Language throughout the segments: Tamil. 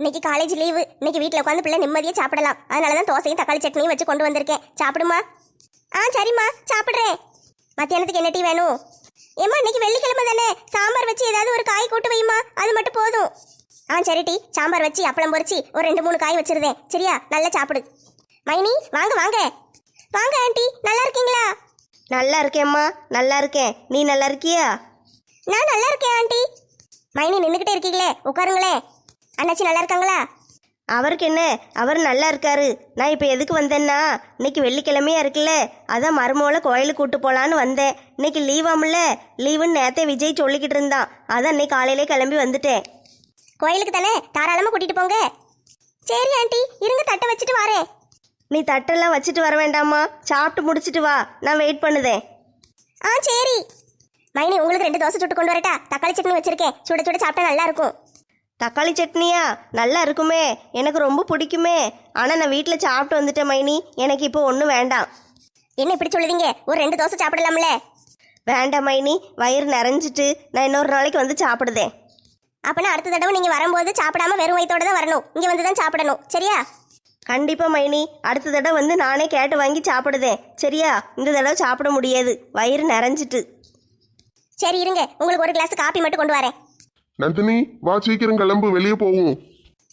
இன்னைக்கு காலேஜ் லீவு இன்னைக்கு வீட்டில் உட்காந்து பிள்ளை நிம்மதியாக சாப்பிடலாம். அதனால தான் தோசையும் தக்காளி சட்னியும் வச்சு கொண்டு வந்திருக்கேன். சாப்பிடுமா? ஆ சரிம்மா சாப்பிட்றேன். மத்தியானத்துக்கு என்ன டீ வேணும்? ஏம்மா இன்னைக்கு வெள்ளிக்கிழமை தானே. சாம்பார் வச்சு ஏதாவது ஒரு காய் கூட்டு வைமா அது மட்டும் போதும். ஆ சரி டீ. சாம்பார் வச்சு அப்பளம் பொரிச்சு ஒரு ரெண்டு மூணு காய் வச்சிருந்தேன். சரியா? நல்லா சாப்பிடு. மைனி வாங்க வாங்க. வாங்க ஆண்டி. நல்லா இருக்கீங்களா? நல்லா இருக்கேம்மா நல்லா இருக்கேன். நீ நல்லா இருக்கியா? நான் நல்லா இருக்கேன் ஆண்டி. மைனி நின்றுக்கிட்டே இருக்கீங்களே. உட்காருங்களேன். அண்ணாச்சி நல்லா இருக்காங்களா? அவருக்கு என்ன? அவர் நல்லா இருக்காரு. நான் இப்போ எதுக்கு வந்தேன்னா இன்னைக்கு வெள்ளிக்கிழமையா இருக்குல்ல அதான் மருமோளை கோயிலுக்கு கூட்டு போலான்னு வந்தேன். இன்னைக்கு லீவாமுல்ல லீவுன்னு நேத்தே விஜய் சொல்லிக்கிட்டு இருந்தான். அதான் இன்னைக்கு காலையிலே கிளம்பி வந்துட்டேன். கோயிலுக்கு தானே? தாராளமாக கூட்டிட்டு போங்க. சரி ஆண்டி. இருங்க தட்டை வச்சுட்டு வரேன். நீ தட்டெல்லாம் வச்சுட்டு வர வேண்டாமா சாப்பிட்டு முடிச்சிட்டு வா. நான் வெயிட் பண்ணுதேன். ஆ சரி. மைனி உங்களுக்கு ரெண்டு தோசை சுட்டு கொண்டு வரட்டா? தக்காளி சட்னி வச்சிருக்கேன். சுட சுட சாப்பிட்டா நல்லா இருக்கும். தக்காளி சட்னியா? நல்லா இருக்குமே. எனக்கு ரொம்ப பிடிக்குமே. ஆனால் நான் வீட்டில் சாப்பிட்டு வந்துட்டேன் மைனி. எனக்கு இப்போ ஒன்றும் வேண்டாம். என்ன இப்படி சொல்லுதீங்க? ஒரு ரெண்டு தோசை சாப்பிடலாம்ல? வேண்டாம் மைனி. வயிறு நிறைஞ்சிட்டு நான் இன்னொரு நாளைக்கு வந்து சாப்பிடுதேன். அப்பனா அடுத்த தடவை நீங்க வரும்போது சாப்பிடாம வெறும் வயித்தோட தான் வரணும். இங்க வந்து தான் சாப்பிடணும். சரியா? கண்டிப்பா மைனி. அடுத்த தடவை வந்து நானே கேட்டு வாங்கி சாப்பிடுதேன். சரியா? இந்த தடவை சாப்பிட முடியாது. வயிறு நிறைஞ்சிட்டு. சரி இருங்க. உங்களுக்கு ஒரு கிளாஸ் காப்பி மட்டும் கொண்டு வரேன். நந்தினி வா சீக்கிரம் கிளம்பு வெளியே போவோம்.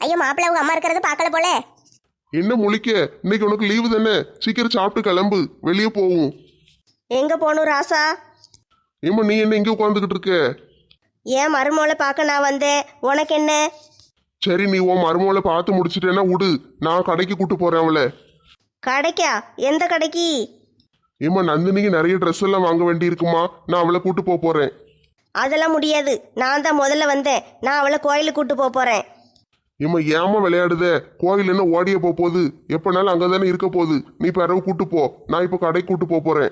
ஐயோ மாப்பிள்ளை உங்க அம்மா இருக்கிறத பார்க்கல போல. என்ன முழிக்க? இன்னைக்கு உனக்கு லீவு தானே? சீக்கிரம் சாப்பிட்டு கிளம்பு வெளியே போவோம். எங்க போகணும் ராசா? ஏம்மா நீ என்ன இங்கே உட்காந்துக்கிட்டு இருக்க? ஏன் மருமோளை பார்க்க நான் வந்தேன்? உனக்கு என்ன? சரி நீ உன் மருமகளை பார்த்து முடிச்சிட்டேன்னா விடு நான் கடைக்கு கூட்டு போறேன் அவளை. கடைக்கா? எந்த கடைக்கு? ஏம்மா நந்தினிக்கு நிறைய ட்ரெஸ் எல்லாம் வாங்க வேண்டி இருக்குமா நான் அவளை கூட்டு போக போறேன். அதெல்லாம் முடியாது. நான் தான் முதல்ல வந்தேன். நான் அவளை கோயிலுக்கு கூட்டு போக போறேன். ஏம்மா ஏமா விளையாடுத? கோயில் என்ன ஓடிய போக போகுது? எப்பனாலும் அங்கே தானே இருக்க போகுது. நீ பிறகு கூட்டு போ. நான் இப்போ கடைக்கு கூட்டு போக போறேன்.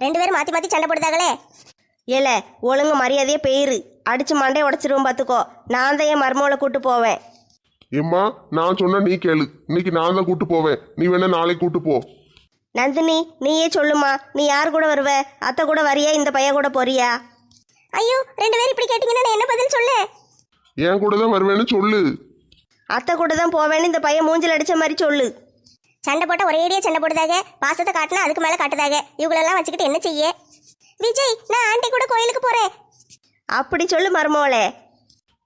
ரெண்டு பேரும் மாத்தி மாத்தி சண்டை போடுதாங்களே ஏல ஒழுங்கு மரியாதையே பெயிரு. அடிச்சு மண்டையை உடச்சிருவோம் பார்த்துக்கோ நான் தான் என் மருமோளை கூட்டு போவேன். ஏம்மா நான் சொன்னா நீ கேளு. இன்னைக்கு நான் தான் கூட்டு போவேன். நீ வேணா நாளைக்கு கூட்டு போ. நந்தினி நீயே சொல்லுமா. நீ யார் கூட வருவ? அத்தை கூட வரியா? இந்த பையன் கூட போறியா? ஐயோ ரெண்டு பேரும் இப்படி கேட்டீங்கன்னா நான் என்ன பதில் சொல்ல? என் கூட தான் வருவேன்னு சொல்லு. அத்தை கூட தான் போவேன்னு இந்த பையன் மூஞ்சில் அடிச்ச மாதிரி சொல்லு. சண்டை போட்ட ஒரேடியா சண்டை போடுதாக பாசத்தை காட்டினா அதுக்கு மேல காட்டுதாக இவங்களெல்லாம் வச்சுக்கிட்டு என்ன செய்ய? விஜய் நான் ஆண்டி கூட கோயிலுக்கு போறேன். அப்படி சொல்லு மருமோளே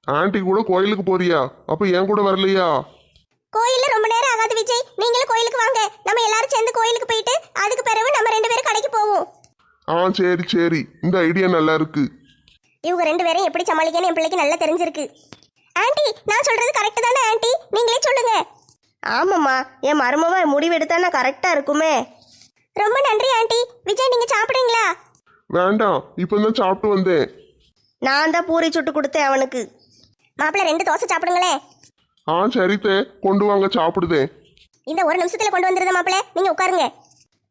ஆன்ட்டி கூட கோயிலுக்கு போறியா? அப்ப என் கூட வரலையா? கோயில்ல ரொம்ப நேரம் ஆகாது விஜய். நீங்களும் கோயிலுக்கு வாங்க. நம்ம எல்லாரும் சேர்ந்து கோயிலுக்கு போயிட்டு அதுக்கு பிறகு நம்ம ரெண்டு பேரும் கடைக்கு போவோம். ஆ சரி சரி. இந்த ஐடியா நல்லா இருக்கு. இவங்க ரெண்டு பேரும் எப்படி சமாளிக்கன்னு என் பிள்ளைக்கு நல்லா தெரிஞ்சிருக்கு. ஆண்டி நான் சொல்றது கரெக்ட் தானே ஆண்டி நீங்களே சொல்லுங்க. ஆமாம்மா என் மருமவ முடிவெடுத்தானா கரெக்டாக இருக்குமே. ரொம்ப நன்றி ஆண்டி விஜய் நீங்க சாப்பிடுங்களா வேண்டாம் இப்போ தான் சாப்பிட்டு வந்தேன். நான் தான் பூரி சுட்டு கொடுத்தேன் அவனுக்கு. மாப்பிள்ளை ரெண்டு தோசை சாப்பிடுங்களேன் ஆ சரித்தே கொண்டு வாங்க சாப்பிடுதேன். இந்த ஒரு நிமிஷத்துல கொண்டு வந்துருந்த மாப்பிள்ளை. நீங்க உட்காருங்க.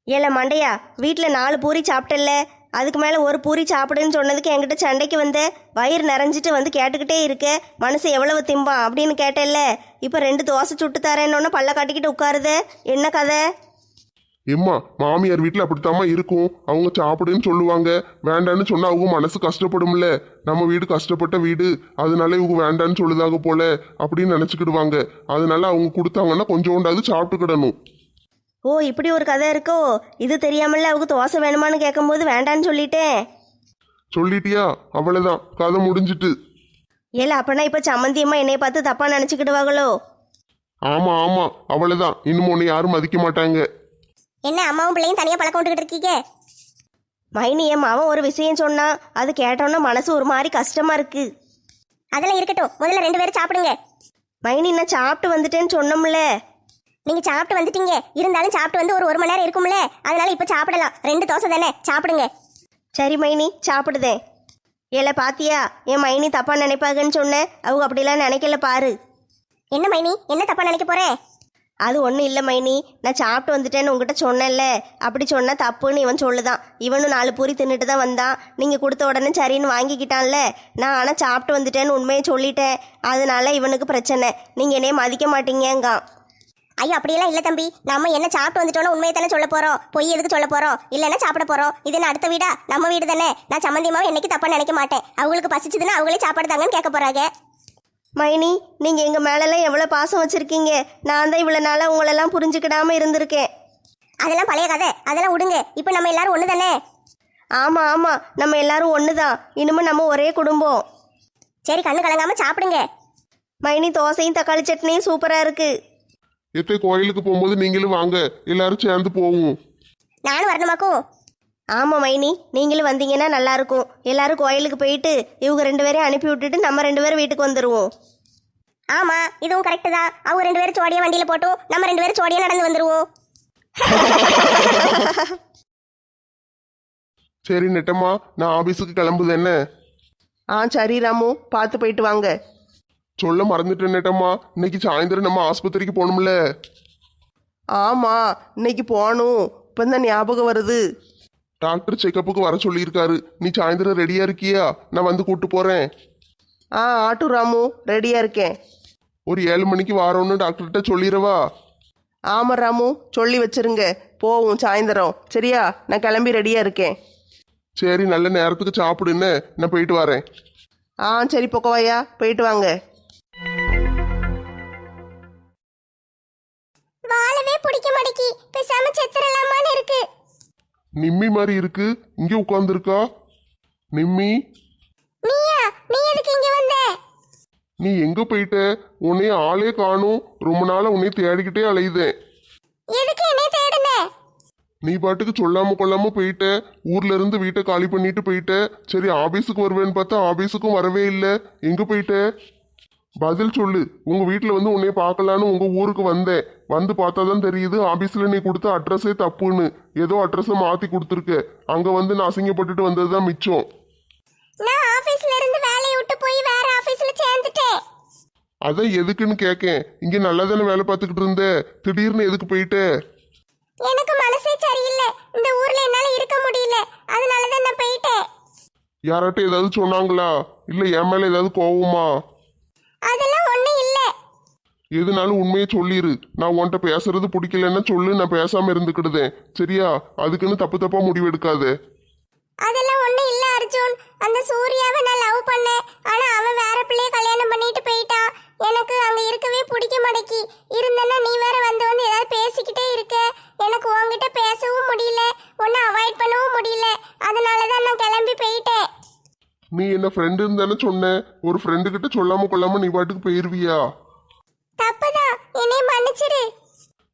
ஏல மண்டையா வீட்டில் நாலு பூரி சாப்பிட்டல்ல அதுக்கு மேலே ஒரு பூரி சாப்பிடுன்னு சொன்னதுக்கு என்கிட்ட சண்டைக்கு வந்த வயிறு நிறைஞ்சிட்டு வந்து கேட்டுக்கிட்டே இருக்க மனசு எவ்வளவு திம்பான் அப்படின்னு கேட்டேல்ல இப்போ ரெண்டு தோசை சுட்டு தரேன்னொன்னு பல்ல காட்டிக்கிட்டு உட்காருதே? என்ன கதை? எம்மா மாமியார் வீட்டில் அப்படித்தாம்மா இருக்கும். அவங்க சாப்பிடுன்னு சொல்லுவாங்க. வேண்டான்னு சொன்னா அவங்க மனசு கஷ்டப்படும்ல. நம்ம வீடு கஷ்டப்பட்ட வீடு. அதனால இவங்க வேண்டான்னு சொல்லுதாக போல அப்படின்னு நினச்சிக்கிடுவாங்க. அதனால அவங்க கொடுத்தாங்கன்னா கொஞ்சோண்டாவது சாப்பிட்டுக்கிடணும். ஓ இப்படி ஒரு கதை இருக்கோ? இது தெரியாமல அவங்க தோசை வேணுமான்னு கேட்கும்போது வேண்டான்னு சொல்லிட்டேன். சொல்லிட்டியா? அவ்வளோதான் கதை முடிஞ்சிட்டு. ஏல அப்பனா இப்போ சம்மந்தியம்மா என்னைய பார்த்து தப்பா நினச்சிக்கிடுவாங்களோ? ஆமா ஆமா. அவ்வளோதான் இன்னும் உன்னை யாரும் மதிக்க மாட்டாங்க. என்ன அம்மாவும் பிள்ளையும் தனியா பழக்கம் விட்டுக்கிட்டு இருக்கீங்க? மைனி என் அவன் ஒரு விஷயம் சொன்னான் அது கேட்டோன்னா மனசு ஒரு மாதிரி கஷ்டமா இருக்கு. அதெல்லாம் இருக்கட்டும். முதல்ல ரெண்டு பேரும் சாப்பிடுங்க. மைனி நான் சாப்பிட்டு வந்துட்டேன்னு சொன்னோம்ல. நீங்க சாப்பிட்டு வந்துட்டீங்க. இருந்தாலும் சாப்பிட்டு வந்து ஒரு ஒரு மணி நேரம் இருக்கும்ல. அதனால இப்ப சாப்பிடலாம். ரெண்டு தோசை தானே? சாப்பிடுங்க. சரி மைனி சாப்பிடுதேன் ஏல பாத்தியா? என் மைனி தப்பா நினைப்பாங்கன்னு சொன்னேன் அவங்க அப்படிலாம் நினைக்கல பாரு. என்ன மைனி? என்ன தப்பா நினைக்க போறேன் அது ஒன்றும் இல்லை மைனி. நான் சாப்பிட்டு வந்துட்டேன்னு உங்ககிட்ட சொன்னேன்ல. அப்படி சொன்னா தப்புன்னு இவன் சொல்லுதான். இவனும் நாலு பூரி தின்னுட்டு தான் வந்தான். நீங்கள் கொடுத்த உடனே சரின்னு வாங்கிக்கிட்டான்ல. நான் ஆனால் சாப்பிட்டு வந்துட்டேன்னு உண்மையை சொல்லிட்டேன். அதனால இவனுக்கு பிரச்சனை. நீங்கள் என்னைய மதிக்க மாட்டீங்கங்கான். ஐயோ அப்படியெல்லாம் இல்ல தம்பி. நம்ம என்ன சாப்பிட்டு வந்துட்டோம்னா உண்மையை தானே சொல்ல போறோம். பொய் எதுக்கு சொல்ல போறோம்? இல்லைன்னா சாப்பிட போறோம். இது என்ன அடுத்த வீடா? நம்ம வீடு தானே. நான் சம்மந்தியமாவும் என்னைக்கு தப்பா நினைக்க மாட்டேன். அவங்களுக்கு பசிச்சதுன்னா அவங்களே சாப்பாடு தாங்கன்னு கேட்க போறாங்க. மைனி நீங்க எங்க மேலெல்லாம் எவ்வளவு பாசம் வச்சிருக்கீங்க? நான் தான் இவ்வளவு நாளா உங்களெல்லாம் புரிஞ்சுக்கிடாம இருந்திருக்கேன். அதெல்லாம் பழைய கதை. அதெல்லாம் விடுங்க. இப்போ நம்ம எல்லாரும் ஒன்று தானே? ஆமா ஆமா. நம்ம எல்லாரும் ஒண்ணுதான். இனிமே நம்ம ஒரே குடும்பம். சரி கண்ணு கலங்காம சாப்பிடுங்க. மைனி தோசையும் தக்காளி சட்னியும் சூப்பரா இருக்கு. எத்தே கோயிலுக்கு போகும்போது நீங்களும் வாங்க. எல்லாரும் சேர்ந்து போவோம். நானும் வரணுமாக்கும் ஆமா மைனி. நீங்களும் வந்தீங்கன்னா நல்லா இருக்கும் எல்லாரும் கோயிலுக்கு போயிட்டு இவங்க ரெண்டு பேரையும் அனுப்பி விட்டுட்டு நம்ம ரெண்டு பேரும் வீட்டுக்கு வந்துருவோம். ஆமா இதுவும் கரெக்டு தான். அவங்க ரெண்டு பேரும் சோடியா வண்டியில போட்டும் நம்ம ரெண்டு பேரும் சோடியா நடந்து வந்துருவோம். சரி நெட்டம்மா நான் ஆபீஸுக்கு கிளம்புது என்ன ஆ சரி ராமு. பார்த்து போயிட்டு வாங்க. சொல்ல மறந்துட்டேன் நெட்டம்மா இன்னைக்கு சாயந்தரம் நம்ம ஆஸ்பத்திரிக்கு போகணும்ல. ஆமாம் இன்னைக்கு போகணும். இப்போ தான் ஞாபகம் வருது. டாக்டர் செக்கப்புக்கு வர சொல்லியிருக்காரு. நீ சாயந்தரம் ரெடியா இருக்கியா? நான் வந்து கூட்டு போறேன். ஆ ஆட்டு ராமு ரெடியாக இருக்கேன். ஒரு ஏழு மணிக்கு வாரோன்னு டாக்டர்கிட்ட சொல்லிடவா ஆமாம் ராமு சொல்லி வச்சிருங்க. போவோம் சாயந்தரம். சரியா? நான் கிளம்பி ரெடியாக இருக்கேன். சரி நல்ல நேரத்துக்கு சாப்பிடுன்னு நான் போயிட்டு வரேன். ஆ சரி பொக்கவாயா? போயிட்டு வாங்க. செத்துறலாமான்னு இருக்கு. நிம்மி மாதிரி இருக்கு. இங்கே உட்காந்துருக்கா நிம்மி? நீயா? நீ எதுக்கு இங்க வந்த? நீ எங்க போயிட்ட? உன்னைய ஆளே காணும். ரொம்ப நாளா உன்னை தேடிக்கிட்டே அலையுதேன் எதுக்கு என்னை தேடுன? நீ பாட்டுக்கு சொல்லாம கொள்ளாம போயிட்ட. ஊர்ல இருந்து வீட்டை காலி பண்ணிட்டு போயிட்ட. சரி ஆபீஸுக்கு வருவேன்னு பார்த்தா ஆபீஸுக்கும் வரவே இல்லை. எங்க போயிட்ட? பதில் சொல்லு. உங்க வீட்டுல வந்து உன்னைய பார்க்கலான்னு உங்க ஊருக்கு வந்தேன். வந்து பார்த்தா தான் தெரியுது ஆபீஸ்ல நீ கொடுத்த அட்ரஸே தப்புன்னு. ஏதோ அட்ரஸை மாத்தி கொடுத்துருக்க. அங்க வந்து நான் அசிங்கப்பட்டுட்டு வந்ததுதான் மிச்சம். நான் ஆபீஸ்ல இருந்து வேலையை விட்டு போய் வேற ஆபீஸ்ல சேர்ந்துட்டேன். அதான் எதுக்குன்னு கேட்கேன் இங்க நல்லா தானே வேலை பார்த்துக்கிட்டு இருந்த? திடீர்னு எதுக்கு போயிட்ட? எனக்கு மனசே சரியில்லை. இந்த ஊர்ல என்னால இருக்க முடியல. அதனால தான் நான் போயிட்டேன். யார்கிட்ட ஏதாவது சொன்னாங்களா? இல்ல என் மேல ஏதாவது கோவமா? அதெல்லாம் ஒண்ணும் இல்ல. எதுனாலும் உண்மையை சொல்லிரு. நான் உன்கிட்ட பேசுறது பிடிக்கலன்னா சொல்லு நான் பேசாம இருந்துக்கிடுதேன். சரியா? அதுக்குன்னு தப்பு தப்பா முடிவு எடுக்காத அதெல்லாம் ஒண்ணும் இல்ல அர்ஜுன். அந்த சூர்யாவை நான் லவ் பண்ணேன் ஆனா அவன் வேற பிள்ளைய கல்யாணம் பண்ணிட்டு போயிட்டான் எனக்கு அங்க இருக்கவே பிடிக்க மாட்டேக்கி இருந்தேன்னா நீ வேற வந்து வந்து ஏதாவது பேசிக்கிட்டே இருக்க எனக்கு உன்கிட்ட பேசவும் முடியல உன்னை அவாய்ட் பண்ணவும் முடியல அதனால தான் நான் கிளம்பி போயிட்டேன் நீ என்ன ஃப்ரெண்டுன்னு தானே சொன்ன ஒரு ஃப்ரெண்டு கிட்ட சொல்லாம கொள்ளாம நீ பாட்டுக்கு போயிருவியா? தப்புதான் என்னை மன்னிச்சிரு.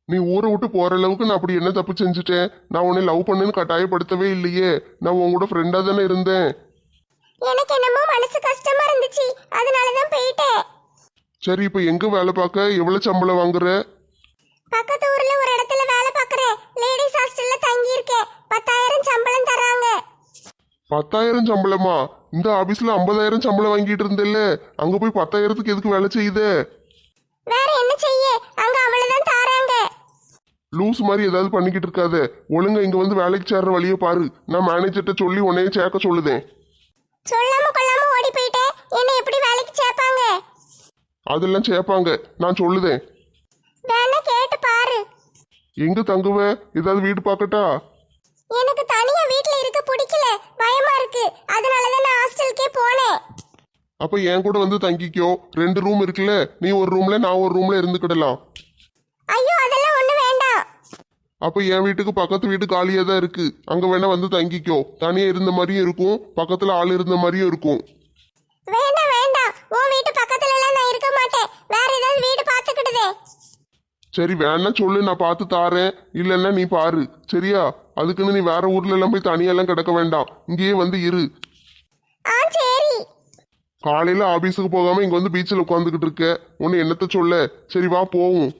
நீ ஊரை விட்டு போற அளவுக்கு நான் அப்படி என்ன தப்பு செஞ்சுட்டேன்? நான் உன்னை லவ் பண்ணுன்னு கட்டாயப்படுத்தவே இல்லையே. நான் உன் கூட ஃப்ரெண்டா தானே இருந்தேன். எனக்கு என்னமோ மனசு கஷ்டமா இருந்துச்சு. அதனால தான் போயிட்டேன். சரி இப்போ எங்க வேலை பார்க்க? எவ்வளவு சம்பளம் வாங்குற? பக்கத்து ஊர்ல ஒரு இடத்துல வேலை பார்க்கறேன். லேடிஸ் ஹாஸ்டல்ல தங்கி இருக்கேன் பத்தாயிரம் சம்பளம் தராங்க. பத்தாயிரம் சம்பளமா? இந்த ஆபீஸ்ல ஐம்பதாயிரம் சம்பளம் வாங்கிட்டு இருந்தேல்ல அங்க போய் பத்தாயிரத்துக்கு எதுக்கு வேலை செய்யுத வேற என்ன செய்ய? அங்க அவ்வளவுதான் தாராங்க. லூஸ் மாதிரி ஏதாவது பண்ணிக்கிட்டு இருக்காத. ஒழுங்கா இங்க வந்து வேலைக்கு சேர்ற வழியை பாரு. நான் மேனேஜர்கிட்ட சொல்லி உன்னைய சேர்க்க சொல்லுதேன். சொல்லாம கொள்ளாம ஓடி போயிட்டேன் என்ன எப்படி வேலைக்கு சேர்ப்பாங்க? அதெல்லாம் சேர்ப்பாங்க. நான் சொல்லுதேன். வேணா கேட்டு பாரு. எங்க தங்குவ? ஏதாவது வீடு பார்க்கட்டா? எனக்கு தனியா வீட்ல இருக்க பிடிக்கல பயமா இருக்கு அதனால தான் ஹாஸ்டலுக்கே போனேன் அப்ப என் கூட வந்து தங்கிக்கோ. ரெண்டு ரூம் இருக்குல்ல நீ ஒரு ரூம்ல நான் ஒரு ரூம்ல இருந்துக்கிடலாம். ஐயோ அதெல்லாம் ஒண்ணு வேண்டாம். அப்ப என் வீட்டுக்கு பக்கத்து வீடு காலியா தான் இருக்கு. அங்க வேணா வந்து தங்கிக்கோ. தனியா இருந்த மாதிரியும் இருக்கும். பக்கத்துல ஆள் இருந்த மாதிரியும் இருக்கும். வேண்டாம் வேண்டாம். உன் வீட்டு பக்கத்துல எல்லாம் நான் இருக்க மாட்டேன். வேற ஏதாவது வீடு பார்த்துக்கிடுதே. சரி வேணா சொல்லு நான் பார்த்து தாரேன். இல்லைன்னா நீ பாரு. சரியா? அதுக்குன்னு நீ வேற ஊர்ல எல்லாம் போய் தனியெல்லாம் கிடக்க வேண்டாம். இங்கேயே வந்து இரு. ஆ சரி. காலையில ஆபீஸுக்கு போகாம இங்க வந்து பீச்சில் உட்காந்துக்கிட்டு இருக்க. உன்னை என்னத்த சொல்ல? சரி வா போவோம்.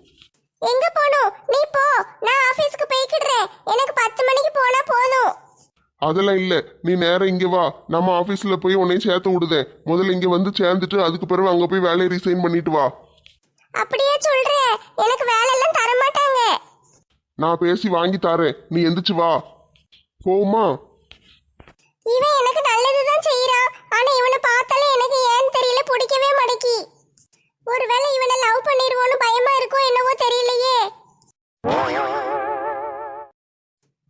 எங்க போகணும் நீ போ. நான் ஆபீஸ்க்கு போய்க்கிடுறேன். எனக்கு பத்து மணிக்கு போனா போதும். அதெல்லாம் இல்ல. நீ நேரம் இங்க வா. நம்ம ஆபீஸ்ல போய் உன்னையும் சேர்த்து விடுதேன். முதல்ல இங்க வந்து சேர்ந்துட்டு அதுக்கு பிறகு அங்க போய் வேலையை ரிசைன் பண்ணிட்டு வா. அப்படியே சொல்றேன் எனக்கு வேலை எல்லாம் தர மாட்டாங்க நான் பேசி வாங்கி தாரேன். நீ எந்திரிச்சு வா. போமா இவன் எனக்கு நல்லதுதான் செய்யறான் ஆனா இவனை பார்த்தாலே எனக்கு ஏன்னு தெரியல பிடிக்கவே மாட்டேக்கி ஒருவேளை இவனை லவ் பண்ணிடுவோன்னு பயமா இருக்கோ என்னவோ தெரியலையே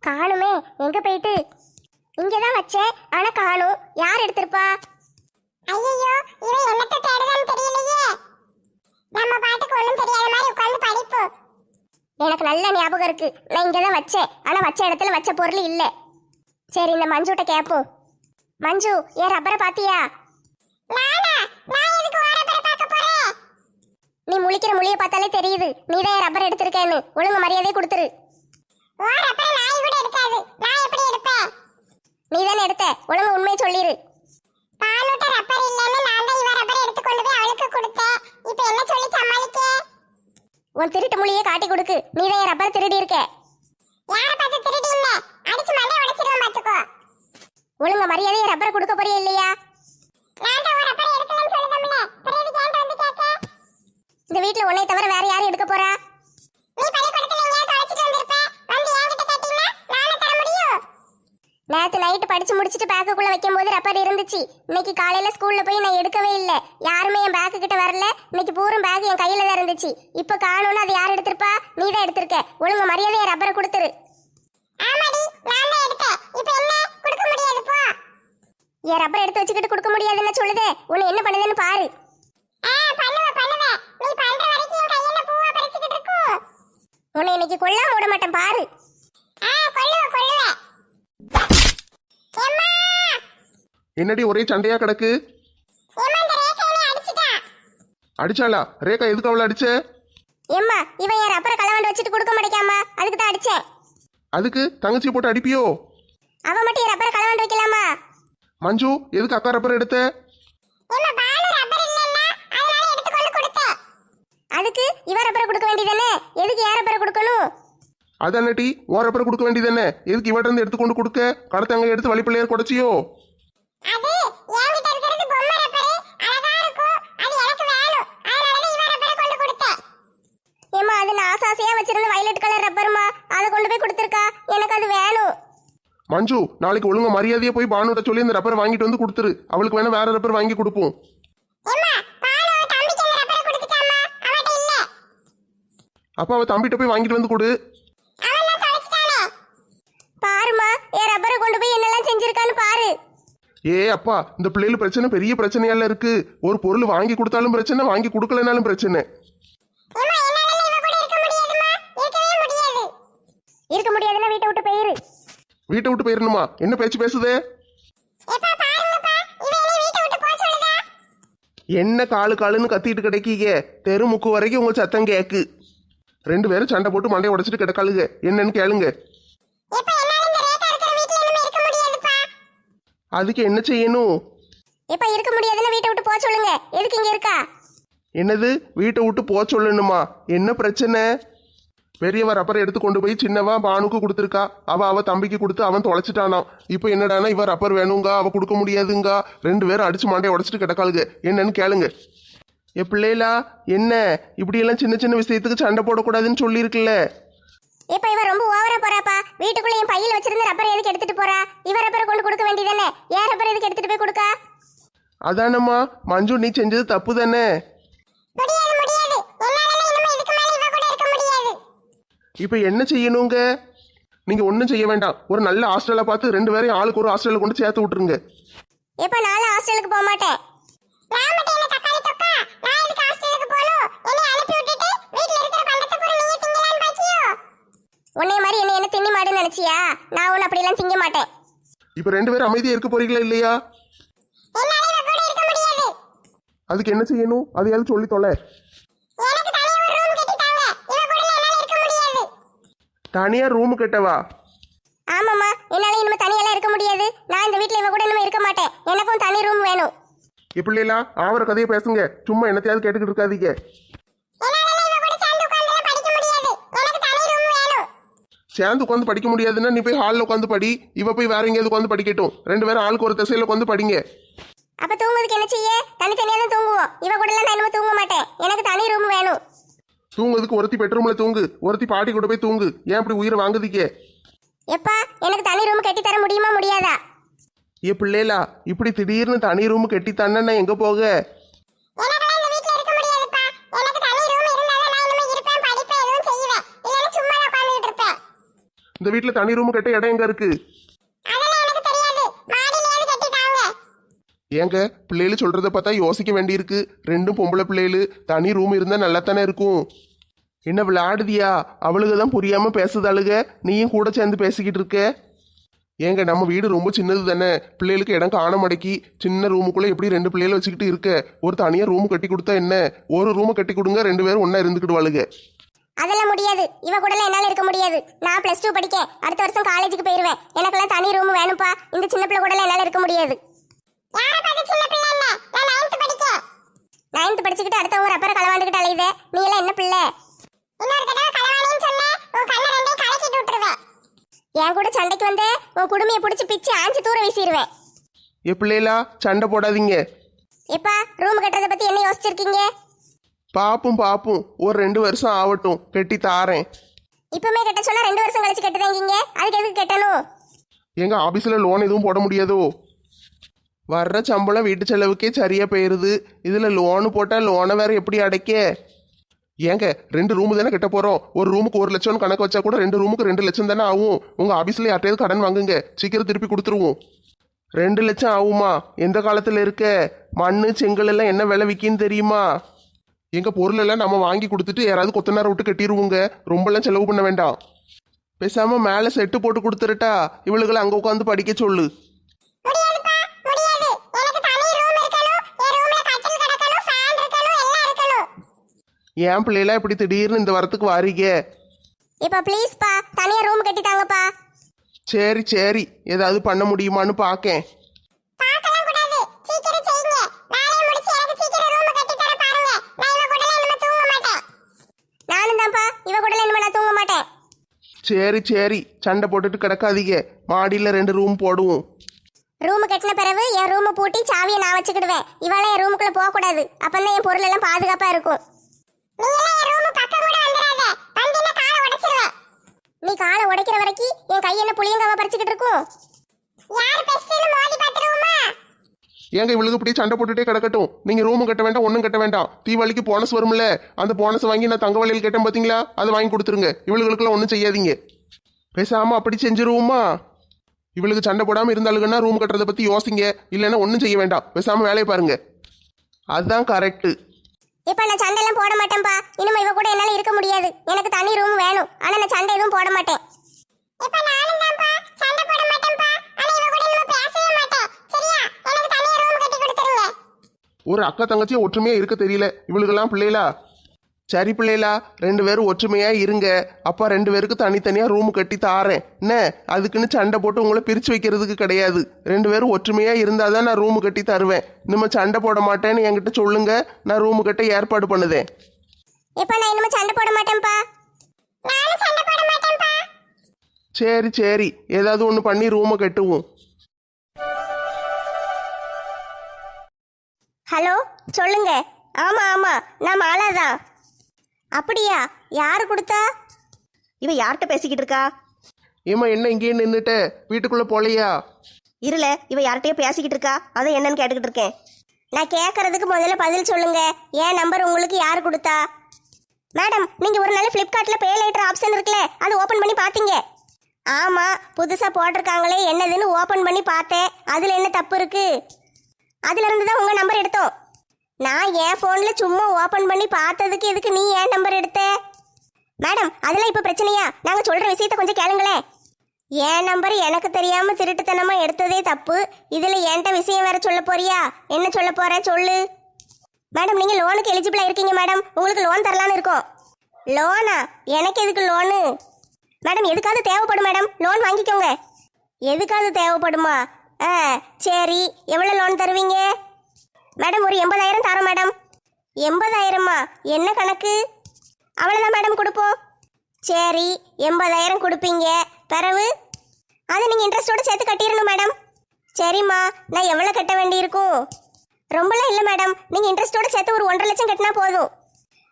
காணுமே எங்க போயிட்டு இங்கதான் வச்சேன் ஆனா காணும் யார் எடுத்திருப்பா ஐயோ இவன் என்னத்த தேடுறான்னு தெரியலையே நம்ம பாட்டுக்கு ஒண்ணும் தெரியாத மாதிரி உட்கார்ந்து படிப்போம் எனக்கு நல்ல ஞாபகம் இருக்கு நான் இங்க தான் ஆனா வச்ச இடத்துல வச்ச பொருள் இல்ல. சரி இந்த மஞ்சுட்ட கேப்போம் மஞ்சு என் ரப்பரை பாத்தியா? நீ முழிக்கிற முழிய பார்த்தாலே தெரியுது. நீ தான் ரப்பர் எடுத்திருக்கேன்னு. ஒழுங்கு மரியாதையை கொடுத்துரு. நீ தானே எடுத்த. ஒழுங்கு உண்மையை சொல்லிரு. பாலூட்ட ரப்பர் இல்லைன்னு நான் தான் இவ ரப்பர் எடுத்து கொண்டு போய் அவளுக்கு கொடுத்தேன். இப்போ என்ன சொல்லி சமாளிக்க? உன் திருட்டு மொழியை காட்டி கொடுக்கு. நீ தான் என் ரப்பர் திருடி இருக்க யாரை பார்த்து திருடி இல்ல அடிச்சு மண்டை உடைச்சிருவோம் பாத்துக்கோ ஒழுங்க மரியாதையை ரப்பரை கொடுக்க போறியா இல்லையா? இந்த வீட்ல உன்னை தவிர வேற யாரும் எடுக்க போறா? நீ பள்ளிக்கூடத்துல எங்கேயாவது தொலைச்சிட்டு வந்திருப்ப? வந்து என்கிட்ட கேட்டீங்கன்னா நானே தர முடியும். நேத்து நைட்டு படிச்சு முடிச்சிட்டு பேக்குக்குள்ள வைக்கும் போது ரப்பர் இருந்துச்சு. இன்னைக்கு காலையில ஸ்கூல்ல போய் நான் எடுக்கவே இல்லை. யாருமே என் பேக்கு கிட்ட வரல. இன்னைக்கு பூரும் பேக் என் கையில தான் இருந்துச்சு. இப்ப காணும்னு அது யார் எடுத்திருப்பா? நீ தான் எடுத்திருக்க. ஒழுங்கு மரியாதையை ரப்பரை கொடுத்துரு ஆமாடி நான் தான் எடுத்தேன் இப்போ என்ன கொடுக்க முடியாது போ என் ரப்பர் எடுத்து வச்சுக்கிட்டு கொடுக்க முடியாதுன்னு சொல்லுதே. உன்னை என்ன பண்ணுதுன்னு பாரு. ஆ பண்ணுவேன் பண்ணுவேன் நீ பண்ற வரைக்கும் என் கையில பூவா பறிச்சுக்கிட்டு இருக்கும் உன்னை இன்னைக்கு கொல்லாம விட மாட்டேன் பாரு. என்னடி ஒரே சண்டையா கிடக்கு? அடிச்சாளா? ரேகா எதுக்கு அவளை அடிச்ச? ஏம்மா இவன் என் ரப்பரை களவாண்டு வச்சுட்டு கொடுக்க மாட்டேக்காமா அதுக்கு தான் அடிச்சேன். அதுக்கு தங்கச்சி போட்டு அடிப்பியோ? அவன் மட்டும் என் ரப்பரை களவாண்டு வைக்கலாமா? மஞ்சு எதுக்கு அக்கா ரப்பர் எடுத்த? அதுக்கு இவ ரப்பரை கொடுக்க வேண்டியதானே எதுக்கு ஏன் ரப்பரை கொடுக்கணும்? அதானட்டி ஓ ரப்பர் கொடுக்க வேண்டியதானே எதுக்கு இவட்ட இருந்து எடுத்து கொண்டு கொடுக்க? கடத்தங்க எடுத்து வழிப்பிள்ளையர் குடைச்சியோ? அது என்கிட்ட இருக்கிறது பொம்மை ரப்பரு அழகா இருக்கும் அது எனக்கு வேணும் அதனால தான் இவ ரப்பரை கொண்டு கொடுத்தேன் ஏம்மா அது நான் ஆசாசையா வச்சிருந்த வயலட் கலர் ரப்பருமா அதை கொண்டு போய் கொடுத்துருக்கா எனக்கு அது வேணும் மஞ்சு நாளைக்கு ஒழுங்கா மரியாதையை போய் பானுட்ட சொல்லி இந்த ரப்பர் வாங்கிட்டு வந்து கொடுத்துரு. அவளுக்கு வேணா வேற ரப்பர் வாங்கி கொடுப்போம். எம்மா பாலு தம்பிக்கு அந்த ரப்பரை கொடுத்துட்டாமா அவட்ட இல்ல. அப்ப அவ தம்பிட்ட போய் வாங்கிட்டு வந்து கொடு. பாருமா என் ரப்பரை கொண்டு போய் என்னெல்லாம் செஞ்சிருக்கான்னு பாரு. ஏ அப்பா இந்த பிள்ளைகள் பிரச்சனை பெரிய பிரச்சனையால இருக்கு. ஒரு பொருள் வாங்கி கொடுத்தாலும் பிரச்சனை வாங்கி கொடுக்கலனாலும் பிரச்சனை. இருக்க முடியாதுமா இருக்கவே முடியாது இருக்க முடியாதுன்னா வீட்டை விட்டு போயிரு வீட்டை விட்டு போயிடணுமா என்ன பேச்சு பேசுதே? என்னை காலு காலுன்னு கத்திட்டு கிடைக்கீங்க? தெரு முக்கு வரைக்கும் உங்க சத்தம் கேக்கு. ரெண்டு பேரும் சண்டை போட்டு மண்டையை உடைச்சிட்டு கிடக்காளுங்க. என்னன்னு கேளுங்க. அதுக்கு என்ன செய்யணும்? இப்ப இருக்க முடியாதுன்னா வீட்டை விட்டு போக சொல்லுங்க. எதுக்கு இங்க இருக்கா? என்னது? வீட்டை விட்டு போக சொல்லணுமா? என்ன பிரச்சனை? பெரியவ ரப்பரை எடுத்து கொண்டு போய் சின்னவா பானுக்கு கொடுத்துருக்கா. அவ அவ தம்பிக்கு கொடுத்து அவன் தொலைச்சிட்டானாம். இப்போ என்னடானா இவ ரப்பர் வேணுங்க? அவ கொடுக்க முடியாதுங்க? ரெண்டு பேரும் அடிச்சு மண்டையை உடைச்சிட்டு கிடக்காளுங்க என்னன்னு கேளுங்க. என் பிள்ளைகளா என்ன? இப்படியெல்லாம் சின்ன சின்ன விஷயத்துக்கு சண்டை போடக்கூடாதுன்னு சொல்லியிருக்குல்ல. இப்ப இவ ரொம்ப ஓவரா போறாப்பா. வீட்டுக்குள்ள என் பையில வச்சிருந்த ரப்பரை எதுக்கு எடுத்துட்டு போறா? இவ ரப்பரை கொண்டு கொடுக்க வேண்டியதானே? ஏன் ரப்பர் எதுக்கு எடுத்துட்டு போய் கொடுக்கா? அதானம்மா. மஞ்சு நீ செஞ்சது தப்பு தானே முடியாது முடியாது என்னால இனிமே இதுக்கு மேல இவ கூட இருக்க முடியாது இப்போ என்ன செய்யணுங்க? நீங்க ஒன்றும் செய்ய வேண்டாம். ஒரு நல்ல ஹாஸ்டலை பார்த்து ரெண்டு பேரையும் ஆளுக்கு ஒரு ஹாஸ்டலில் கொண்டு சேர்த்து விட்டுருங்க. இப்ப நானும் ஹாஸ்டலுக்கு போக மாட்டேன். நான் நான் உன்னைய மாதிரி என்ன என்ன தின்னி மாடுன்னு நினைச்சியா? நான் ஒன்னும் அப்படியெல்லாம் திங்க மாட்டேன். இப்போ ரெண்டு பேரும் அமைதியாக இருக்க போறீங்களா இல்லையா? அதுக்கு என்ன செய்யணும்? அதையாவது சொல்லி தொலை எனக்கு தனியா ஒரு ரூம் கட்டிட்டாங்க இவ கூட என்னால இருக்க முடியாது தனியாக ரூமு கட்டவா ஆமாம்மா என்னால இனிமே தனியெல்லாம் இருக்க முடியாது. நான் இந்த வீட்ல இவ கூட இனிமே இருக்க மாட்டேன். எனக்கும் தனி ரூம் வேணும். இப்படிலாம் ஆவர கதையை பேசுங்க. சும்மா என்னத்தையாவது கேட்டுக்கிட்டு இருக்காதீங்க. என்னால இவ கூட சேர்ந்து உட்கார்ந்து படிக்க முடியாது. எனக்கு தனி ரூம் வேணும். சேர்ந்து உட்காந்து படிக்க முடியாதுன்னா நீ போய் ஹாலில் உட்காந்து படி. இவ போய் வேற எங்கேயாவது உட்காந்து படிக்கட்டும். ரெண்டு பேரும் ஆளுக்கு ஒரு திசையில் உட்காந்து படிங்க. அப்ப தூங்குறதுக்கு என்ன செய்ய? தனித்தனியா தான் தூங்குவோம். இவ கூட எல்லாம் நான் இனிமே தூங்க மாட்டேன். எனக்கு தனி ரூம் வேணும். தூங்குறதுக்கு ஒருத்தி பெட்ரூம்ல தூங்கு. ஒருத்தி பாட்டி கூட போய் தூங்கு. ஏன் இப்படி உயிரை வாங்குதீங்க? எப்பா எனக்கு தனி ரூம் கட்டி தர முடியுமா முடியாதா? ஏ பிள்ளைகளா இப்படி திடீர்னு தனி ரூம் கட்டி தன்னா எங்க போக? இந்த வீட்டில் தனி ரூம் கட்ட இடம் எங்க இருக்கு அதெல்லாம் எனக்கு தெரியாது மாடியிலேயாவது கட்டிட்டாங்க ஏங்க பிள்ளைகள் சொல்றத பார்த்தா யோசிக்க வேண்டியிருக்கு. ரெண்டும் பொம்பளை பிள்ளைகள் தனி ரூம் இருந்தால் நல்லா தானே இருக்கும். என்ன விளையாடுதியா? அவளுக தான் புரியாமல் பேசுதாளுக நீயும் கூட சேர்ந்து பேசிக்கிட்டு இருக்க. ஏங்க நம்ம வீடு ரொம்ப சின்னது தானே. பிள்ளைகளுக்கு இடம் காண மடக்கி சின்ன ரூமுக்குள்ளே எப்படி ரெண்டு பிள்ளைகளை வச்சுக்கிட்டு இருக்க? ஒரு தனியாக ரூம் கட்டி கொடுத்தா என்ன? ஒரு ரூமை கட்டி கொடுங்க ரெண்டு பேரும் ஒன்றா இருந்துக்கிடுவாளுங்க. அதெல்லாம் முடியாது. இவ கூட என்னால இருக்க முடியாது. நான் பிளஸ் டூ படிக்க அடுத்த வருஷம் காலேஜுக்கு போயிருவேன். எனக்கெல்லாம் தனி ரூம் வேணும்ப்பா. இந்த சின்ன பிள்ளை கூட என்னால இருக்க முடியாது. நைன்த் படிச்சுக்கிட்டு அடுத்தவங்க ரப்பரை களவாண்டுக்கிட்டு அலையுதே. நீ எல்லாம் என்ன பிள்ளை? இன்னொரு தடவை களவாணின்னு சொன்னேன் உன் கண்ணை ரெண்டையும் கலக்கிட்டு விட்டுருவேன். என் கூட சண்டைக்கு வந்து உன் குடுமையை பிடிச்சி பிச்சு ஆஞ்சு தூர வீசிடுவேன் பிள்ளைகளா சண்டை போடாதீங்க. எப்பா ரூம் கட்டுறதை பத்தி என்ன யோசிச்சிருக்கீங்க? பாப்பும் பாப்பும் ஒரு ரெண்டு வருஷம் ஆகட்டும் கட்டி தாரேன். இப்பவுமே கட்ட சொன்னா ரெண்டு வருஷம் கழிச்சு கட்டுதாங்கீங்க. அதுக்கு எதுக்கு கட்டணும்? எங்க ஆபீஸ்ல லோன் எதுவும் போட முடியாதோ? வர்ற சம்பளம் வீட்டு செலவுக்கே சரியா போயிருது. இதுல லோனு போட்டா லோனை வேற எப்படி அடைக்க? ஏங்க ரெண்டு ரூமு தானே கட்ட போறோம். ஒரு ரூமுக்கு ஒரு லட்சம் கணக்கு வச்சா கூட ரெண்டு ரூமுக்கு ரெண்டு லட்சம் தானே ஆகும். உங்க ஆபீஸ்ல யார்ட்டையாவது கடன் வாங்குங்க. சீக்கிரம் திருப்பி கொடுத்துருவோம். ரெண்டு லட்சம் ஆகுமா? எந்த காலத்துல இருக்க? மண் செங்கல் எல்லாம் என்ன விலை விற்கின்னு தெரியுமா? எங்க பொருள் எல்லாம் நம்ம வாங்கி கொடுத்துட்டு யாராவது கொத்தனார் விட்டு கட்டிடுவோங்க ரொம்பலாம் செலவு பண்ண வேண்டாம். பேசாம மேலே செட்டு போட்டு கொடுத்துருட்டா. இவளுகளை அங்கே உட்காந்து படிக்க சொல்லு முடியாதுப்பா முடியாது எனக்கு தனி ரூம் இருக்கணும் என் ரூம்ல கட்டில் கிடக்கணும் ஃபேன் இருக்கணும் எல்லாம் இருக்கணும் ஏன் பிள்ளைகளா இப்படி திடீர்னு இந்த வரத்துக்கு வாரீங்க? இப்ப ப்ளீஸ்ப்பா தனியா ரூம் கட்டி தாங்கப்பா. சரி சரி. ஏதாவது பண்ண முடியுமான்னு பார்க்கேன் பார்க்கலாம் கூடாது. சீக்கிரம் செய்யுங்க. வேலையை முடிச்சு எனக்கு சீக்கிரம் ரூம் கட்டி தர பாருங்க. நான் இவ கூட இனிமே தூங்க மாட்டேன். நானும் தான்ப்பா. இவ கூட இனிமே நான் தூங்க மாட்டேன். சரி சரி. சண்டை போட்டுட்டு கிடக்காதீங்க. மாடியில் ரெண்டு ரூம் போடுவோம். ரூம் கட்டின பிறகு என் ரூமை பூட்டி சாவியை நான் வச்சுக்கிடுவேன். இவாள என் ரூமுக்குள்ள போக கூடாது அப்பதான் என் பொருள் எல்லாம் பாதுகாப்பா இருக்கும். நீ ரூம் காலை உடைச்சிருவேன். நீ காலை உடைக்கிற வரைக்கும் என் கை என்ன புளியங்காவ பறிச்சுக்கிட்டு இருக்கும்? யார் பெஸ்ட்னு மோதி பார்த்துருவோமா? ஏங்க இவளுக்கு இப்படி சண்டை போட்டுட்டே கிடக்கட்டும். நீங்க ரூமும் கட்ட வேண்டாம் ஒன்றும் கட்ட வேண்டாம். தீபாவளிக்கு போனஸ் வரும்ல. அந்த போனஸ் வாங்கி நான் தங்க வளையல் கேட்டேன் பார்த்தீங்களா அதை வாங்கி கொடுத்துருங்க. இவளுகளுக்கெல்லாம் ஒன்றும் செய்யாதீங்க. பேசாம அப்படி செஞ்சிருவோமா? இவளுக்கு சண்டை போடாம இருந்தாளுங்கன்னா ரூம் கட்டுறதை பத்தி யோசிங்க. இல்லைன்னா ஒன்றும் செய்ய வேண்டாம். பேசாம வேலையை பாருங்க. அதுதான் கரெக்டு இப்ப நான் சண்டை எல்லாம் போட மாட்டேன்ப்பா இனிமே இவ கூட என்னால இருக்க முடியாது. எனக்கு தனி ரூம் வேணும். ஆனா நான் சண்டை எதுவும் போட மாட்டேன். இப்ப நானும் தான்ப்பா சண்டை போட மாட்டேன்ப்பா ஆனா இவ கூட இனிமே பேசவே மாட்டேன். சரியா? எனக்கு தனியா ரூம் கட்டி கொடுத்துருங்க. ஒரு அக்கா தங்கச்சியும் ஒற்றுமையா இருக்க தெரியல. இவளுக்கெல்லாம் பிள்ளைகளா? சரி பிள்ளைகளா ரெண்டு பேரும் ஒற்றுமையா இருங்க. அப்பா ரெண்டு பேருக்கு தனித்தனியா ரூம் கட்டி தாரேன். என்ன? அதுக்குன்னு சண்டை போட்டு உங்களை பிரிச்சு வைக்கிறதுக்கு கிடையாது. ரெண்டு பேரும் ஒற்றுமையா இருந்தாதான் நான் ரூம் கட்டி தருவேன். இனிமே சண்டை போட மாட்டேன்னு என்கிட்ட சொல்லுங்க. நான் ரூம் கட்ட ஏற்பாடு பண்ணுதேன். இப்ப நான் இனிமே சண்டை போட மாட்டேன்ப்பா. சரி சரி. ஏதாவது ஒன்று பண்ணி ரூமை கட்டுவோம். ஹலோ சொல்லுங்க. ஆமா ஆமா. நான் மாலா தான் அப்படியா? யாரு கொடுத்தா? இவ யார்கிட்ட பேசிக்கிட்டு இருக்கா? ஏம்மா என்ன இங்கேயே நின்றுட்ட வீட்டுக்குள்ள போலையா? இருல இவ யார்கிட்டயோ பேசிக்கிட்டு இருக்கா? அதை என்னன்னு கேட்டுக்கிட்டு இருக்கேன். நான் கேட்கறதுக்கு முதல்ல பதில் சொல்லுங்க. என் நம்பர் உங்களுக்கு யார் கொடுத்தா? மேடம் நீங்க ஒரு நாள் ஃப்ளிப்கார்ட்ல பே லேட்டர் ஆப்ஷன் இருக்குல்ல அது ஓபன் பண்ணி பாத்தீங்க. ஆமா புதுசா போட்டிருக்காங்களே என்னதுன்னு ஓபன் பண்ணி பார்த்தேன். அதுல என்ன தப்பு இருக்கு? அதுல இருந்து தான் உங்க நம்பர் எடுத்தோம். நான் என் ஃபோனில் சும்மா ஓப்பன் பண்ணி பார்த்ததுக்கு எதுக்கு நீ ஏன் நம்பர் எடுத்த? மேடம் அதெல்லாம் இப்போ பிரச்சனையா? நாங்கள் சொல்கிற விஷயத்த கொஞ்சம் கேளுங்களேன் என் நம்பர் எனக்கு தெரியாமல் திருட்டுத்தனமாக எடுத்ததே தப்பு. இதில் என்கிட்ட விஷயம் வேற சொல்ல போறியா? என்ன சொல்ல போற? சொல்லு. மேடம் நீங்கள் லோனுக்கு எலிஜிபிளாக இருக்கீங்க மேடம் உங்களுக்கு லோன் தரலான்னு இருக்கோம். லோனா எனக்கு எதுக்கு லோனு மேடம் எதுக்காவது தேவைப்படும் மேடம் லோன் வாங்கிக்கோங்க. எதுக்காவது தேவைப்படுமா? ஆ சரி. எவ்வளோ லோன் தருவீங்க? மேடம் ஒரு எண்பதாயிரம் தரோம் மேடம். எண்பதாயிரமா? என்ன கணக்கு? அவ்வளோதான் மேடம் கொடுப்போம். சரி எண்பதாயிரம் கொடுப்பீங்க. பிறகு அதை நீங்கள் இன்ட்ரெஸ்ட்டோடு சேர்த்து கட்டிடணும் மேடம். சரிம்மா நான் எவ்வளோ கட்ட வேண்டியிருக்கும்? ரொம்பலாம் இல்லை மேடம். நீங்கள் இன்ட்ரெஸ்ட்டோடு சேர்த்து ஒரு ஒன்றரை லட்சம் கட்டினா போதும்.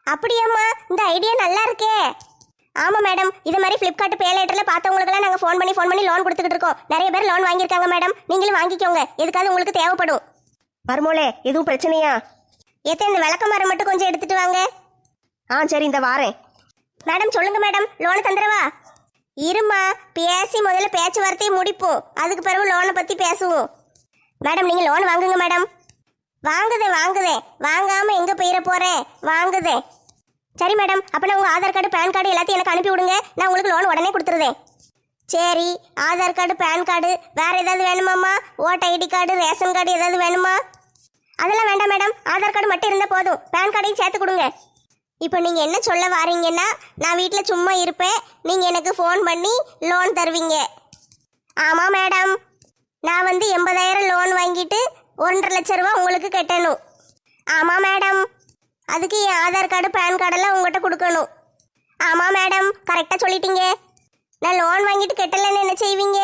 அப்படியாம்மா இந்த ஐடியா நல்லா இருக்கே. ஆமாம் மேடம். இது மாதிரி ஃப்ளிப்கார்ட் பேலேட்டரில் பார்த்தவங்களுக்குலாம் நாங்கள் ஃபோன் பண்ணி ஃபோன் பண்ணி லோன் கொடுத்துக்கிட்டு இருக்கோம். நிறைய பேர் லோன் வாங்கியிருக்காங்க மேடம். நீங்களும் வாங்கிக்கோங்க. எதுக்காவது உங்களுக்கு தேவைப்படும். மருமோளே எதுவும் பிரச்சனையா? எத்தனை இந்த விளக்கமாரம் மட்டும் கொஞ்சம் எடுத்துட்டு வாங்க. ஆ சரி இந்த வாரேன். மேடம் சொல்லுங்க மேடம். லோனை தந்துடவா? இருமா பேசி முதல்ல பேச்சுவார்த்தையை முடிப்போம். அதுக்கு பிறகு லோனை பற்றி பேசுவோம். மேடம் நீங்க லோன் வாங்குங்க மேடம். வாங்குதே வாங்குதே. வாங்காம எங்க போயிட போறேன்? வாங்குதே. சரி மேடம். அப்போ உங்கள் ஆதார் கார்டு பேன் கார்டு எல்லாத்தையும் எனக்கு அனுப்பி விடுங்க. நான் உங்களுக்கு லோன் உடனே கொடுத்துருதேன். சரி ஆதார் கார்டு பேன் கார்டு வேறு ஏதாவது வேணுமாம்மா? Vote ID card ration card ஏதாவது வேணுமா? அதெல்லாம் வேண்டாம் மேடம். ஆதார் கார்டு மட்டும் இருந்தால் போதும். பேன் கார்டையும் சேர்த்து கொடுங்க. இப்போ நீங்கள் என்ன சொல்ல வாரீங்கன்னா நான் வீட்டில் சும்மா இருப்பேன். நீங்கள் எனக்கு ஃபோன் பண்ணி லோன் தருவீங்க. ஆமாம் மேடம். நான் வந்து எண்பதாயிரம் லோன் வாங்கிட்டு ஒன்றரை லட்ச ரூபா உங்களுக்கு கட்டணும். ஆமாம் மேடம். அதுக்கு என் ஆதார் கார்டு பேன் கார்டெல்லாம் உங்கள்கிட்ட கொடுக்கணும். ஆமாம் மேடம். கரெக்டாக சொல்லிட்டீங்க. நான் லோன் வாங்கிட்டு கெட்டலன்னு என்ன செய்வீங்க?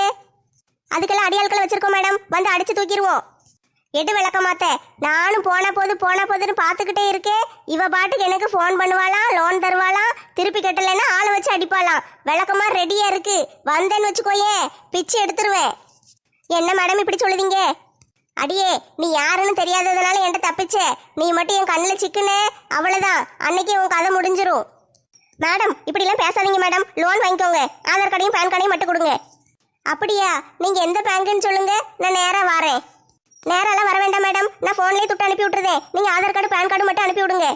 அதுக்கெல்லாம் அடியாட்களை வச்சுருக்கோம் மேடம். வந்து அடித்து தூக்கிடுவோம். எடு விளக்கமாத்த. நானும் போன போது போன போதுன்னு பார்த்துக்கிட்டே இருக்கேன் இவ பாட்டுக்கு எனக்கு ஃபோன் பண்ணுவாளாம் லோன் தருவாளாம் திருப்பி கட்டலைன்னா ஆளை வச்சு அடிப்பாளாம் விளக்கமா ரெடியா இருக்கு. வந்தேன்னு வச்சுக்கோயே பிச்சு எடுத்துருவேன். என்ன மேடம் இப்படி சொல்லுவீங்க அடியே நீ யாருன்னு தெரியாததுனால என்கிட்ட தப்பிச்ச. நீ மட்டும் என் கண்ணில் சிக்குனே அவ்வளோதான் அன்னைக்கு உன் கதை முடிஞ்சிரும். மேடம் இப்படிலாம் பேசாதீங்க மேடம் லோன் வாங்கிக்கோங்க. ஆதார் கார்டையும் பேன் கார்டையும் மட்டும் கொடுங்க. அப்படியா? நீங்கள் எந்த பேங்க்குன்னு சொல்லுங்கள் நான் நேராக வரேன். நேரெல்லாம் வர வேண்டாம் மேடம் நான் ஃபோன்லேயே துட்டு அனுப்பி விட்டுருதேன் நீங்கள் ஆதார் கார்டு பேன் கார்டு மட்டும் அனுப்பி விடுங்க.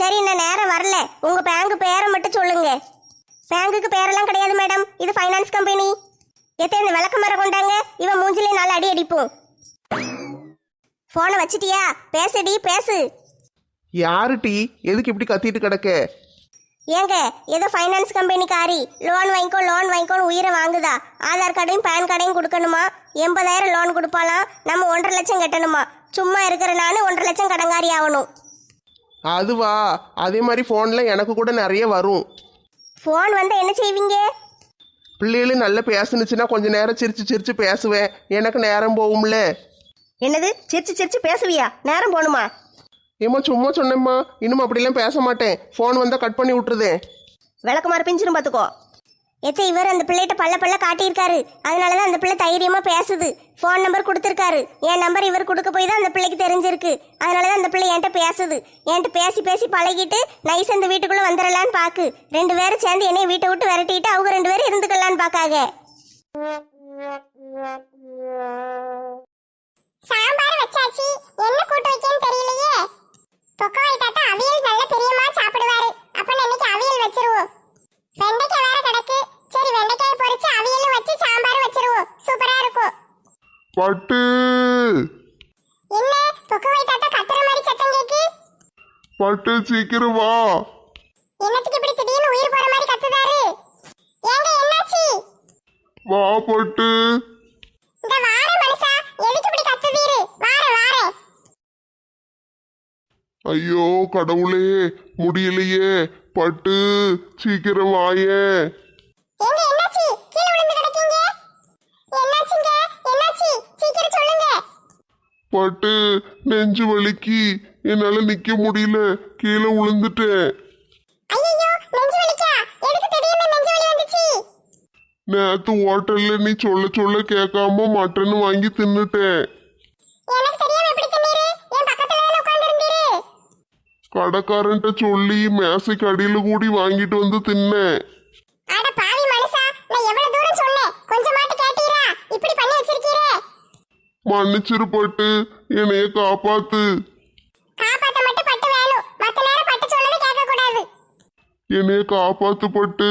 சரி நான் நேரம் வரல. உங்கள் பேங்க் பேரை மட்டும் சொல்லுங்க. பேங்குக்கு பேரெல்லாம் கிடையாது மேடம் இது ஃபைனான்ஸ் கம்பெனி எத்தனை இந்த விளக்க மரம் கொண்டாங்க. இவன் மூஞ்சிலே நாலு அடி அடிப்போம். ஃபோனை வச்சிட்டியா? பேசுடி பேசு. யாரு டீ? எதுக்கு இப்படி கத்திட்டு கிடக்க? ஏங்க ஏதோ ஃபைனான்ஸ் கம்பெனிக்காரி லோன் வாங்கிக்கோ லோன் வாங்கிக்கோன்னு உயிரை வாங்குதா? ஆதார் கார்டையும் பேன் கார்டையும் கொடுக்கணுமா? எண்பதாயிரம் லோன் கொடுப்பாலாம் நம்ம ஒன்றரை லட்சம் கட்டணுமா? சும்மா இருக்கிற நானு ஒன்றரை லட்சம் கடங்காரி ஆகணும். அதுவா அதே மாதிரி ஃபோனில் எனக்கு கூட நிறைய வரும். ஃபோன் வந்தால் என்ன செய்வீங்க? பிள்ளைகளும் நல்லா பேசுனுச்சுன்னா கொஞ்ச நேரம் சிரிச்சு சிரிச்சு பேசுவேன். எனக்கு நேரம் போகும்ல. என்னது? சிரிச்சு சிரிச்சு பேசுவியா? நேரம் போகணுமா ஏம்மா சும்மா சொன்னேம்மா. இன்னும் அப்படிலாம் பேச மாட்டேன். ஃபோன் வந்தால் கட் பண்ணி விட்டுருதேன் விளக்கமாறு பிஞ்சிரும் பார்த்துக்கோ எத்த இவர் அந்த பிள்ளைகிட்ட பல்ல பல்ல காட்டியிருக்காரு. அதனால தான் அந்த பிள்ளை தைரியமாக பேசுது. ஃபோன் நம்பர் கொடுத்துருக்காரு. என் நம்பர் இவர் கொடுக்க போய் தான் அந்த பிள்ளைக்கு தெரிஞ்சிருக்கு. அதனால தான் அந்த பிள்ளை என்கிட்ட பேசுது. என்கிட்ட பேசி பேசி பழகிட்டு நைஸ் அந்த வீட்டுக்குள்ளே வந்துடலான்னு பாக்கு. ரெண்டு பேரும் சேர்ந்து என்னைய வீட்டை விட்டு விரட்டிட்டு அவங்க ரெண்டு பேரும் இருந்துக்கலான்னு பார்க்காங்க சாம்பார் வச்சாச்சு என்ன கூட்டு வைக்கன்னு தெரியலையே பொக்கவாய் தாத்தா அவியல் நல்ல பெரியமா சாப்பிடுவாரு அப்ப இன்னைக்கு அவியல் வச்சிருவோம் வெண்டைக்காய் வேற கிடக்கு சரி வெண்டைக்காய் பொரிச்சு அவியலும் வச்சு சாம்பார் வச்சிருவோம் சூப்பரா இருக்கும் பட்டு என்ன பொக்கவாய் தாத்தா கத்துற மாதிரி சத்தம் கேக்கு பட்டு சீக்கிரம் வா. என்னத்துக்கு இப்படி திடீர்னு உயிர் போற மாதிரி கத்துதாரு? ஏங்க என்னாச்சு? வா பட்டு. இந்த வார மனுஷா எதுக்கு இப்படி கத்துதீரு? வார வார. ஐயோ கடவுளே முடியலையே. பட்டு சீக்கிரம் வாயே. ஏங்க என்னாச்சு? கீழே விழுந்து கிடக்கீங்க. என்னாச்சுங்க? என்னாச்சு? சீக்கிரம் சொல்லுங்க. பட்டு நெஞ்சு வலிக்கு. என்னால நிக்க முடியல. கீழே விழுந்துட்டேன் நேத்து ஹோட்டல்ல நீ சொல்ல சொல்ல கேட்காம மட்டன் வாங்கி தின்னுட்டேன். கடைக்காரன்ட்ட சொல்லி மேசைக்கு அடியில கூடி வாங்கிட்டு வந்து தின்னேன். அட பாவி மனுஷா நான் எவ்வளவு தூரம் சொன்னேன் கொஞ்சமாட்டு கேட்டீரா இப்படி பண்ணி வச்சிருக்கீரே மன்னிச்சிரு பட்டு என்னைய காப்பாத்து காப்பாத்த மட்டும் பட்டு வேணும் மத்த நேரம் பட்டு சொன்னது கேட்க கூடாது என்னைய காப்பாத்து பட்டு